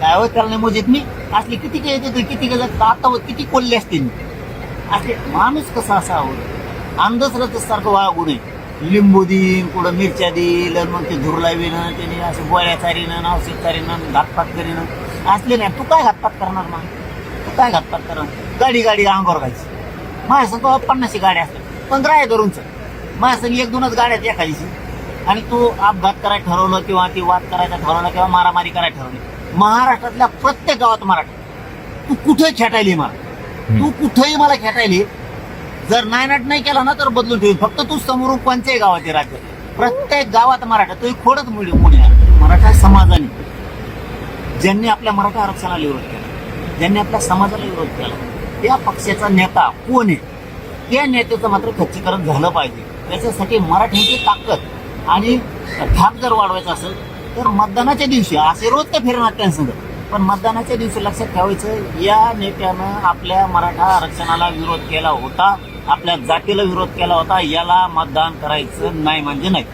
काय होत त्याला नाही मोजेत? मी असले किती काय येते किती काय आता किती कोल्हे असतील? असले माणूस कसा असावं? अंधश्रद्धा सारखं वागू नये. लिंबू देईन कुठं मिरच्या देईल मग ते धुरलावीन त्याने असे गोळ्या चारीनं औषध चारीनं घातपात करीन. असले नाही. तू काय घातपात करणार ना तू काय घातपात करणार? गाडी गाडी अंगावर घ्यायची माझ्या संग पन्नासशे गाड्या असतात. पंधरा आहे करूनच माझ्या संग एक दोनच गाड्या आहेत आणि तू अपघात करायला ठरवलं किंवा ती वाद करायचा ठरवलं किंवा मारामारी करायला ठरवली. महाराष्ट्रातल्या प्रत्येक गावात मराठी. तू कुठे खेटायली मला. तू कुठेही मला खेटायली. जर नायनाट नाही केला ना तर बदलून ठेवी फक्त तू समोरून कोणत्याही गावाचे राज्य. प्रत्येक गावात मराठा. तो एक मुली आहे. मराठा समाजाने. ज्यांनी आपल्या मराठा आरक्षणाला विरोध केला. ज्यांनी आपल्या समाजाला विरोध केला. त्या पक्षाचा नेता कोण आहे? त्या नेत्याचं मात्र खच्चीकरण झालं पाहिजे. त्याच्यासाठी मराठ्यांची ताकद आणि धाक जर वाढवायचा असेल तर मतदानाच्या दिवशी असे रोज ते फिरणार त्यांसंग. पण मतदानाच्या दिवशी लक्षात ठेवायचं या नेत्यानं आपल्या मराठा आरक्षणाला विरोध केला होता आपल्या जातीला विरोध केला होता याला मतदान करायचं नाही म्हणजे नाही.